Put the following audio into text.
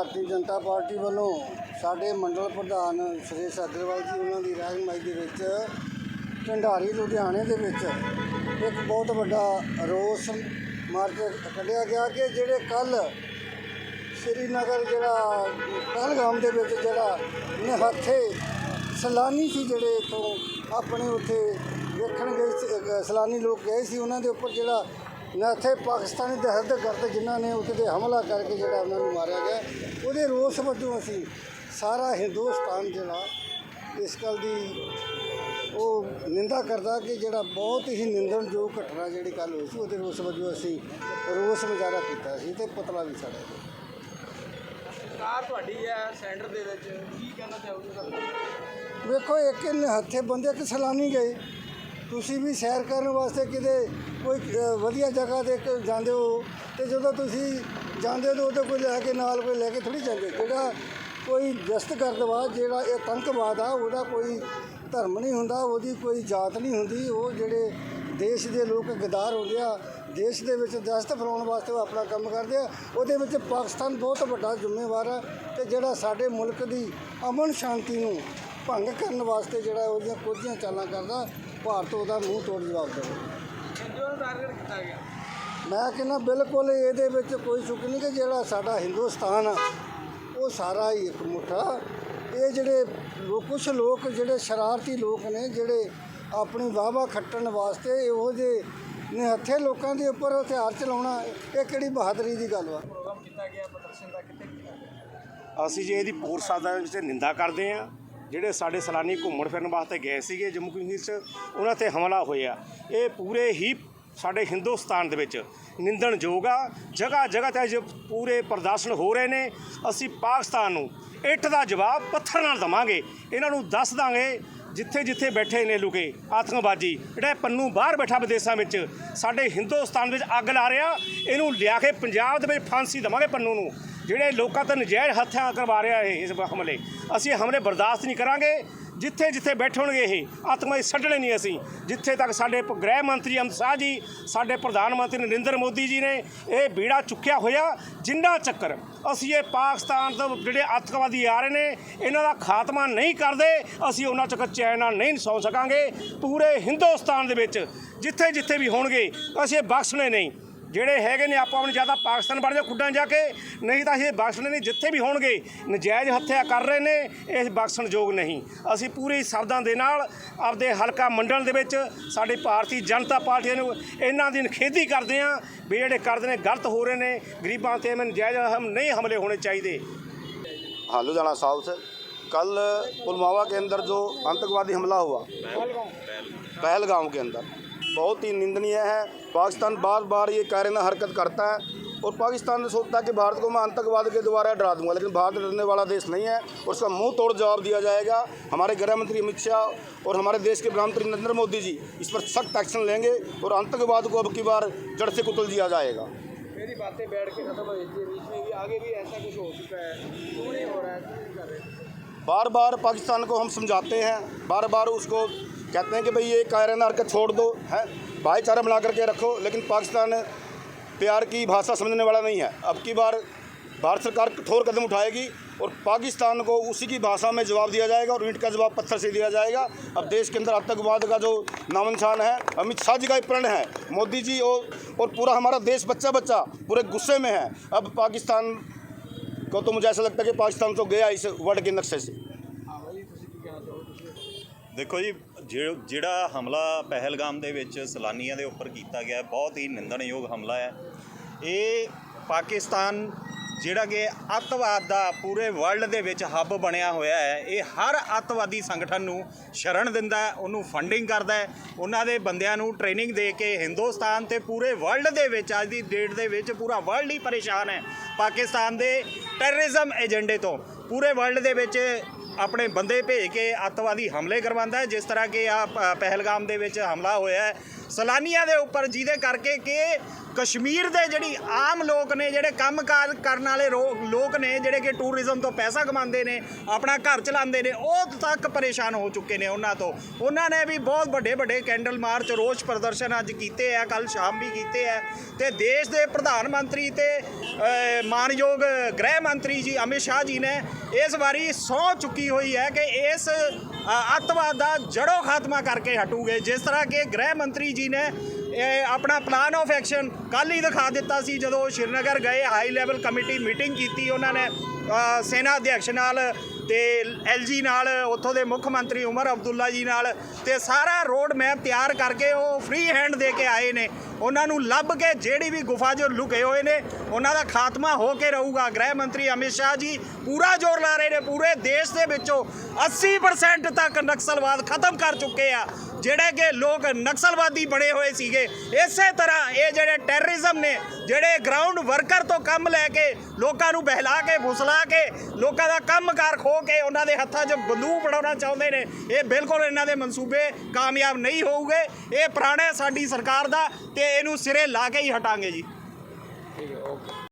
Bharatiya Janata party ਵੱਲੋਂ ਸਾਡੇ ਮੰਡਲ ਪ੍ਰਧਾਨ ਸੁਰੇਸ਼ ਅਗਰਵਾਲ ਜੀ ਉਹਨਾਂ ਦੀ ਰਹਿਨਮਾਈ ਦੇ ਵਿੱਚ ਢੰਡਾਰੀ ਲੁਧਿਆਣੇ ਦੇ ਵਿੱਚ ਇੱਕ ਬਹੁਤ ਵੱਡਾ ਰੋਸ ਮਾਰਚ ਕੱਢਿਆ ਗਿਆ ਕਿ ਜਿਹੜੇ ਕੱਲ ਸ੍ਰੀਨਗਰ ਜਿਹੜਾ ਪਹਿਲਗਾਮ ਦੇ ਵਿੱਚ ਜਿਹੜਾ ਨਿਹੱਥੇ ਸੈਲਾਨੀ ਸੀ ਜਿਹੜੇ ਇੱਥੋਂ ਆਪਣੇ ਉੱਥੇ ਵੇਖਣ ਗਏ ਸੀ, ਸੈਲਾਨੀ ਲੋਕ ਗਏ ਸੀ ਉਹਨਾਂ ਦੇ ਉੱਪਰ ਜਿਹੜਾ ਨਿਹੱਥੇ ਪਾਕਿਸਤਾਨੀ ਦਹਿਸ਼ਤਗਰਦ ਜਿਨ੍ਹਾਂ ਨੇ ਉੱਥੇ ਤੇ ਹਮਲਾ ਕਰਕੇ ਜਿਹੜਾ ਉਹਨਾਂ ਨੂੰ ਮਾਰਿਆ ਗਿਆ ਉਹਦੇ ਰੋਸ ਵਜੋਂ ਅਸੀਂ ਸਾਰਾ ਹਿੰਦੁਸਤਾਨ ਜਿਹੜਾ ਇਸ ਗੱਲ ਦੀ ਉਹ ਨਿੰਦਾ ਕਰਦਾ ਕਿ ਜਿਹੜਾ ਬਹੁਤ ਹੀ ਨਿੰਦਣਯੋਗ ਘਟਨਾ ਜਿਹੜੀ ਕੱਲ ਹੋਈ ਸੀ ਉਹਦੇ ਰੋਸ ਵਜੋਂ ਅਸੀਂ ਰੋਸ ਮੁਜ਼ਾਹਰਾ ਕੀਤਾ ਸੀ ਤੇ ਪੁਤਲਾ ਵੀ ਸਾੜਿਆ ਗਿਆ। ਸਰਕਾਰ ਤੁਹਾਡੀ ਹੈ ਸੈਂਟਰ ਦੇ ਵਿੱਚ ਕੀ ਕਹਿਣਾ ਚਾਹੋਗੇ? ਵੇਖੋ ਇੱਕ ਹੱਥੇ ਬੰਦੇ ਕਿ ਸੈਲਾਨੀ ਗਏ। ਤੁਸੀਂ ਵੀ ਸੈਰ ਕਰਨ ਵਾਸਤੇ ਕਿਤੇ ਕੋਈ ਵਧੀਆ ਜਗ੍ਹਾ ਤੇ ਜਾਂਦੇ ਹੋ, ਤੇ ਜਦੋਂ ਤੁਸੀਂ ਜਾਂਦੇ ਹੋ ਤਾਂ ਕੋਈ ਲੈ ਕੇ ਨਾਲ ਕੋਈ ਲੈ ਕੇ ਥੋੜੀ ਜਾਂਦੇ। ਜਿਹੜਾ ਕੋਈ ਦਸਤਗਰਦਵਾਦ ਜਿਹੜਾ ਇਹ ਆਤੰਕਵਾਦ ਆ, ਉਹਦਾ ਕੋਈ ਧਰਮ ਨਹੀਂ ਹੁੰਦਾ, ਉਹਦੀ ਕੋਈ ਜਾਤ ਨਹੀਂ ਹੁੰਦੀ। ਉਹ ਜਿਹੜੇ ਦੇਸ਼ ਦੇ ਲੋਕ ਗਦਾਰ ਹੁੰਦੇ ਆ, ਦੇਸ਼ ਦੇ ਵਿੱਚ ਦਹਿਸ਼ਤ ਫੈਲਾਉਣ ਵਾਸਤੇ ਉਹ ਆਪਣਾ ਕੰਮ ਕਰਦੇ ਆ। ਉਹਦੇ ਵਿੱਚ ਪਾਕਿਸਤਾਨ ਬਹੁਤ ਵੱਡਾ ਜ਼ਿੰਮੇਵਾਰ ਆ, ਤੇ ਜਿਹੜਾ ਸਾਡੇ ਮੁਲਕ ਦੀ ਅਮਨ ਸ਼ਾਂਤੀ ਨੂੰ ਭੰਗ ਕਰਨ ਵਾਸਤੇ ਜਿਹੜਾ ਉਹਦੀਆਂ ਕੁਝੀਆਂ ਚਾਲਾਂ ਕਰਦਾ ਭਾਰਤ ਉਹਦਾ ਮੂੰਹ ਤੋੜ ਜਵਾਬ ਦੇਵੇ। ਹਿੰਦੂਆਂ ਨੂੰ ਟਾਰਗੇਟ ਕੀਤਾ ਗਿਆ। ਮੈਂ ਕਹਿੰਦਾ ਬਿਲਕੁਲ ਇਹਦੇ ਵਿੱਚ ਕੋਈ ਸ਼ੁਕ ਨਹੀਂ ਕਿ ਜਿਹੜਾ ਸਾਡਾ ਹਿੰਦੁਸਤਾਨ ਆ ਉਹ ਸਾਰਾ ਹੀ ਇੱਕ ਮੁੱਠਾ। ਇਹ ਜਿਹੜੇ ਲੋਕ ਕੁਛ ਲੋਕ ਜਿਹੜੇ ਸ਼ਰਾਰਤੀ ਲੋਕ ਨੇ ਜਿਹੜੇ ਆਪਣੀ ਵਾਹਵਾ ਖੱਟਣ ਵਾਸਤੇ ਇਹੋ ਜਿਹੇ ਨਿਹੱਥੇ ਲੋਕਾਂ ਦੇ ਉੱਪਰ ਹਥਿਆਰ ਚਲਾਉਣਾ ਇਹ ਕਿਹੜੀ ਬਹਾਦਰੀ ਦੀ ਗੱਲ ਵਾ? ਪ੍ਰੋਗਰਾਮ ਕੀਤਾ ਗਿਆ ਪ੍ਰਦਰਸ਼ਨ ਦਾ ਕਿੱਥੇ ਕੀਤਾ ਗਿਆ? ਅਸੀਂ ਜੀ ਇਹਦੀ ਪੂਰ ਸਾਦਾ ਵਿੱਚ ਨਿੰਦਾ ਕਰਦੇ ਹਾਂ ਜਿਹੜੇ ਸਾਡੇ ਸੈਲਾਨੀ ਘੁੰਮਣ ਫਿਰਨ ਵਾਸਤੇ ਗਏ ਸੀਗੇ ਜੰਮੂ ਕਸ਼ਮੀਰ 'ਚ, ਉਹਨਾਂ ਤੇ ਹਮਲਾ ਹੋਇਆ। ਇਹ ਪੂਰੇ ਹੀ ਸਾਡੇ ਹਿੰਦੁਸਤਾਨ ਦੇ ਵਿੱਚ ਨਿੰਦਣਯੋਗ ਆ। ਜਗ੍ਹਾ ਜਗ੍ਹਾ ਤੇ ਅੱਜ ਪੂਰੇ ਪ੍ਰਦਰਸ਼ਨ ਹੋ ਰਹੇ ਨੇ। ਅਸੀਂ ਪਾਕਿਸਤਾਨ ਨੂੰ ਇੱਟ ਦਾ ਜਵਾਬ ਪੱਥਰ ਨਾਲ ਦਵਾਂਗੇ। ਇਹਨਾਂ ਨੂੰ ਦੱਸ ਦਾਂਗੇ ਜਿੱਥੇ ਜਿੱਥੇ ਬੈਠੇ ਨੇ ਲੁਕੇ ਆਤੰਕਵਾਦੀ। ਜਿਹੜਾ ਇਹ ਪੰਨੂ ਬਾਹਰ ਬੈਠਾ ਵਿਦੇਸ਼ਾਂ ਵਿੱਚ, ਸਾਡੇ ਹਿੰਦੁਸਤਾਨ ਵਿੱਚ ਅੱਗ ਲਾ ਰਿਹਾ। ਇਹਨੂੰ ਲਿਆ ਕੇ ਪੰਜਾਬ ਦੇ ਵਿੱਚ ਫਾਂਸੀ ਦੇਵਾਂਗੇ ਪੰਨੂ ਨੂੰ। ਜਿਹੜੇ ਲੋਕਾਂ ਤੇ ਨਜਾਇਜ਼ ਹੱਥਾਂ ਕਰਵਾ ਰਿਹਾ ਇਹ, ਇਸ ਹਮਲੇ। ਅਸੀਂ ਇਹ ਹਮਲੇ ਬਰਦਾਸ਼ਤ ਨਹੀਂ ਕਰਾਂਗੇ। ਜਿੱਥੇ ਜਿੱਥੇ ਬੈਠਣਗੇ ਇਹ ਆਤੰਕਵਾਦੀ ਛੱਡਣੇ ਨਹੀਂ ਅਸੀਂ। ਜਿੱਥੇ ਤੱਕ ਸਾਡੇ ਗ੍ਰਹਿ ਮੰਤਰੀ ਅਮਿਤ ਸ਼ਾਹ ਜੀ, ਸਾਡੇ ਪ੍ਰਧਾਨ ਮੰਤਰੀ ਨਰਿੰਦਰ ਮੋਦੀ ਜੀ ਨੇ ਇਹ ਬੀੜਾ ਚੁੱਕਿਆ ਹੋਇਆ, ਜਿੰਨਾ ਚੱਕਰ ਅਸੀਂ ਇਹ ਪਾਕਿਸਤਾਨ ਤੋਂ ਜਿਹੜੇ ਆਤੰਕਵਾਦੀ ਆ ਰਹੇ ਨੇ, ਇਹਨਾਂ ਦਾ ਖਾਤਮਾ ਨਹੀਂ ਕਰਦੇ, ਅਸੀਂ ਉਹਨਾਂ ਚੱਕਰ ਚੈਨ ਨਾਲ ਨਹੀਂ ਸੌ ਸਕਾਂਗੇ। ਪੂਰੇ ਹਿੰਦੁਸਤਾਨ ਦੇ ਵਿੱਚ ਜਿੱਥੇ ਜਿੱਥੇ ਵੀ ਹੋਣਗੇ, ਅਸੀਂ ਇਹ ਬਖਸ਼ਣੇ ਨਹੀਂ। ਜਿਹੜੇ ਹੈਗੇ ਨੇ ਆਪਾਂ ਆਪਣੀ ਜਿਆਦਾ ਪਾਕਿਸਤਾਨ ਵੜ ਜਾ ਖੁੱਡਾਂ ਜਾ ਕੇ ਨਹੀਂ ਤਾਂ ਇਹ ਬਖਸ਼ਣੇ ਨਹੀਂ ਜਿੱਥੇ ਵੀ ਹੋਣਗੇ ਨਜਾਇਜ਼ ਹੱਤਿਆ ਕਰ ਰਹੇ ਨੇ ਇਹ ਬਖਸ਼ਣਯੋਗ ਨਹੀਂ ਅਸੀਂ ਪੂਰੇ ਸ਼ਬਦਾਂ ਦੇ ਨਾਲ ਆਪਦੇ ਹਲਕਾ ਮੰਡਲ ਦੇ ਵਿੱਚ ਸਾਡੇ ਭਾਰਤੀ ਜਨਤਾ ਪਾਰਟੀ ਨੂੰ ਇਹਨਾਂ ਦੀ ਨਿਖੇਧੀ ਕਰਦੇ ਹਾਂ ਵੀ ਜਿਹੜੇ ਕਰਦੇ ਨੇ ਗਲਤ ਹੋ ਰਹੇ ਨੇ ਗਰੀਬਾਂ ਤੇ ਐਵੇਂ ਨਜਾਇਜ਼ ਹਮ ਨਹੀਂ ਹਮਲੇ ਹੋਣੇ ਚਾਹੀਦੇ हाँ लुधियाना साउथ कल पुलवामा के अंदर जो आतंकवादी हमला हुआ पहलगाम के अंदर बहुत ही निंदनीय है। पाकिस्तान बार बार ये कायराना हरकत करता है और पाकिस्तान ने सोचता है कि भारत को मैं आतंकवाद के द्वारा डरा दूँगा लेकिन भारत डरने वाला देश नहीं है और उसका मुँह तोड़ जवाब दिया जाएगा। हमारे गृह मंत्री अमित शाह और हमारे देश के प्रधानमंत्री नरेंद्र मोदी जी इस पर सख्त एक्शन लेंगे और आतंकवाद को अब की बार जड़ से कुचल दिया जाएगा। मेरी बातें बैठ के खत्म हो जाती है बीच में भी। आगे भी ऐसा कुछ हो चुका है। क्यों नहीं हो रहा है? क्यों नहीं कर रहे? बार बार पाकिस्तान को हम समझाते हैं बार बार उसको कहते हैं कि भाई ये कायराना हरकत छोड़ दो है? भाईचारा बना करके रखो लेकिन पाकिस्तान प्यार की भाषा समझने वाला नहीं है। अब की बार भारत सरकार कठोर कदम उठाएगी और पाकिस्तान को उसी की भाषा में जवाब दिया जाएगा और ईंट का जवाब पत्थर से दिया जाएगा। अब देश के अंदर आतंकवाद का जो नामो निशान है अमित शाह जी का ही प्रण है मोदी जी और और पूरा हमारा देश बच्चा बच्चा पूरे गुस्से में है। अब पाकिस्तान को तो मुझे ऐसा लगता है कि पाकिस्तान तो गया इस वर्ल्ड के नक्शे से। देखो भाई ਜਿ- ਜਿਹੜਾ ਹਮਲਾ ਪਹਿਲਗਾਮ ਦੇ ਵਿੱਚ ਸੈਲਾਨੀਆਂ ਦੇ ਉੱਪਰ ਕੀਤਾ ਗਿਆ, ਬਹੁਤ ਹੀ ਨਿੰਦਣਯੋਗ ਹਮਲਾ ਹੈ। ਇਹ ਪਾਕਿਸਤਾਨ, ਜਿਹੜਾ ਕਿ ਅੱਤਵਾਦ ਦਾ ਪੂਰੇ ਵਰਲਡ ਦੇ ਵਿੱਚ ਹੱਬ ਬਣਿਆ ਹੋਇਆ ਹੈ, ਇਹ ਹਰ ਅੱਤਵਾਦੀ ਸੰਗਠਨ ਨੂੰ ਸ਼ਰਨ ਦਿੰਦਾ ਹੈ, ਉਹਨੂੰ ਫੰਡਿੰਗ ਕਰਦਾ ਹੈ। ਉਹਨਾਂ ਦੇ ਬੰਦਿਆਂ ਨੂੰ ਟ੍ਰੇਨਿੰਗ ਦੇ ਕੇ ਹਿੰਦੁਸਤਾਨ ਤੇ ਪੂਰੇ ਵਰਲਡ ਦੇ ਵਿੱਚ, ਅੱਜ ਦੀ ਡੇਟ ਦੇ ਵਿੱਚ ਪੂਰਾ ਵਰਲਡ ਹੀ ਪਰੇਸ਼ਾਨ ਹੈ। ਪਾਕਿਸਤਾਨ ਦੇ ਟੈਰਰਿਜ਼ਮ ਏਜੰਡੇ ਤੋਂ ਪੂਰੇ ਵਰਲਡ ਦੇ ਵਿੱਚ ਆਪਣੇ ਬੰਦੇ ਭੇਜ ਕੇ ਅੱਤਵਾਦੀ ਹਮਲੇ ਕਰਵਾਉਂਦਾ ਹੈ, ਜਿਸ ਤਰ੍ਹਾਂ ਕਿ ਆ ਪਹਿਲਗਾਮ ਦੇ ਵਿੱਚ ਹਮਲਾ ਹੋਇਆ ਹੈ। ਸੈਲਾਨੀਆਂ ਦੇ ਉੱਪਰ, ਜਿਹਦੇ ਕਰਕੇ ਕਿ ਕਸ਼ਮੀਰ ਦੇ ਜਿਹੜੀ ਆਮ ਲੋਕ ਨੇ, ਜਿਹੜੇ ਕੰਮਕਾਰ ਕਰਨ ਵਾਲੇ ਰੋ- ਲੋਕ ਨੇ, ਜਿਹੜੇ ਕਿ ਟੂਰਿਜ਼ਮ ਤੋਂ ਪੈਸਾ ਕਮਾਉਂਦੇ ਨੇ, ਆਪਣਾ ਘਰ ਚਲਾਉਂਦੇ ਨੇ, ਉਹ ਤੱਕ ਪਰੇਸ਼ਾਨ ਹੋ ਚੁੱਕੇ ਨੇ ਉਹਨਾਂ ਤੋਂ। ਉਹਨਾਂ ਨੇ ਵੀ ਬਹੁਤ ਵੱਡੇ ਵੱਡੇ ਕੈਂਡਲ ਮਾਰਚ, ਰੋਸ ਪ੍ਰਦਰਸ਼ਨ ਅੱਜ ਕੀਤੇ ਆ ਕੱਲ ਸ਼ਾਮ ਵੀ ਕੀਤੇ ਆ। ਤੇ ਦੇਸ਼ ਦੇ ਪ੍ਰਧਾਨ ਮੰਤਰੀ ਤੇ ਮਾਨਯੋਗ ਗ੍ਰਹਿ ਮੰਤਰੀ ਜੀ ਅਮਿਤ ਸ਼ਾਹ ਜੀ ਨੇ ਇਸ ਵਾਰੀ ਸਹੁੰ ਚੁੱਕੀ ਹੋਈ ਹੈ ਕਿ ਇਸ ਅੱਤਵਾਦ ਦਾ ਜੜੋਂ ਖਾਤਮਾ ਕਰਕੇ ਹਟੂਗੇ। ਜਿਸ ਤਰ੍ਹਾਂ ਕਿ ਗ੍ਰਹਿ ਮੰਤਰੀ ਜੀ ਨੇ, ਇਹ ਆਪਣਾ ਪਲਾਨ ਆਫ ਐਕਸ਼ਨ ਕੱਲ ਹੀ ਦਿਖਾ ਦਿੱਤਾ ਸੀ, ਜਦੋਂ ਸ਼੍ਰੀਨਗਰ ਗਏ ਹਾਈ ਲੈਵਲ ਕਮੇਟੀ ਮੀਟਿੰਗ ਕੀਤੀ ਉਹਨਾਂ ਨੇ। ਸੈਨਾ ਅਧਿਕਸ਼ ਨਾਲ ਤੇ ਐਲਜੀ ਨਾਲ, ਉੱਥੋਂ ਦੇ ਮੁੱਖ ਮੰਤਰੀ ਉਮਰ ਅਬਦੁੱਲਾ ਜੀ ਨਾਲ ਤੇ ਸਾਰਾ ਰੋਡ ਮੈਪ ਤਿਆਰ ਕਰਕੇ ਉਹ ਫ੍ਰੀ ਹੈਂਡ ਦੇ ਕੇ ਆਏ ਨੇ। ਉਹਨਾਂ ਨੂੰ ਲੱਭ ਕੇ ਜਿਹੜੀ ਵੀ ਗੁਫਾ ਜੋ ਲੁਕੇ ਹੋਏ ਨੇ, ਉਹਨਾਂ ਦਾ ਖਾਤਮਾ ਹੋ ਕੇ ਰਹੂਗਾ। ਗ੍ਰਹਿ ਮੰਤਰੀ ਅਮਿਤ ਸ਼ਾਹ ਜੀ ਪੂਰਾ ਜ਼ੋਰ ਲਾ ਰਹੇ ਨੇ, ਪੂਰੇ ਦੇਸ਼ ਦੇ ਵਿੱਚੋਂ 80% ਤੱਕ ਨਕਸਲਵਾਦ ਖਤਮ ਕਰ ਚੁੱਕੇ ਆ। ਜਿਹੜੇ ਕਿ ਲੋਕ ਨਕਸਲਵਾਦੀ ਬਣੇ ਹੋਏ ਸੀਗੇ। ਇਸੇ ਤਰ੍ਹਾਂ ਇਹ ਜਿਹੜੇ ਟੈਰਰਿਜ਼ਮ ਨੇ, ਜਿਹੜੇ ਗਰਾਊਂਡ ਵਰਕਰ ਤੋਂ ਕੰਮ ਲੈ ਕੇ ਲੋਕਾਂ ਨੂੰ ਬਹਿਲਾ ਕੇ, ਫੁਸਲਾ ਕੇ, ਲੋਕਾਂ ਦਾ ਕੰਮਕਾਰ ਖੋ ਕੇ ਉਹਨਾਂ ਦੇ ਹੱਥਾਂ 'ਚ ਬੰਦੂਕ ਫੜਾਉਣਾ ਚਾਹੁੰਦੇ ਨੇ। ਇਹ ਬਿਲਕੁਲ ਇਹਨਾਂ ਦੇ ਮਨਸੂਬੇ ਕਾਮਯਾਬ ਨਹੀਂ ਹੋਊਗੇ। ਇਹ ਪੁਰਾਣਾ ਸਾਡੀ ਸਰਕਾਰ ਦਾ ਤੇ ਇਹਨੂੰ ਸਿਰੇ ਲਾ ਕੇ ਹੀ ਹਟਾਂਗੇ ਜੀ। ਠੀਕ ਹੈ, ਓਕੇ।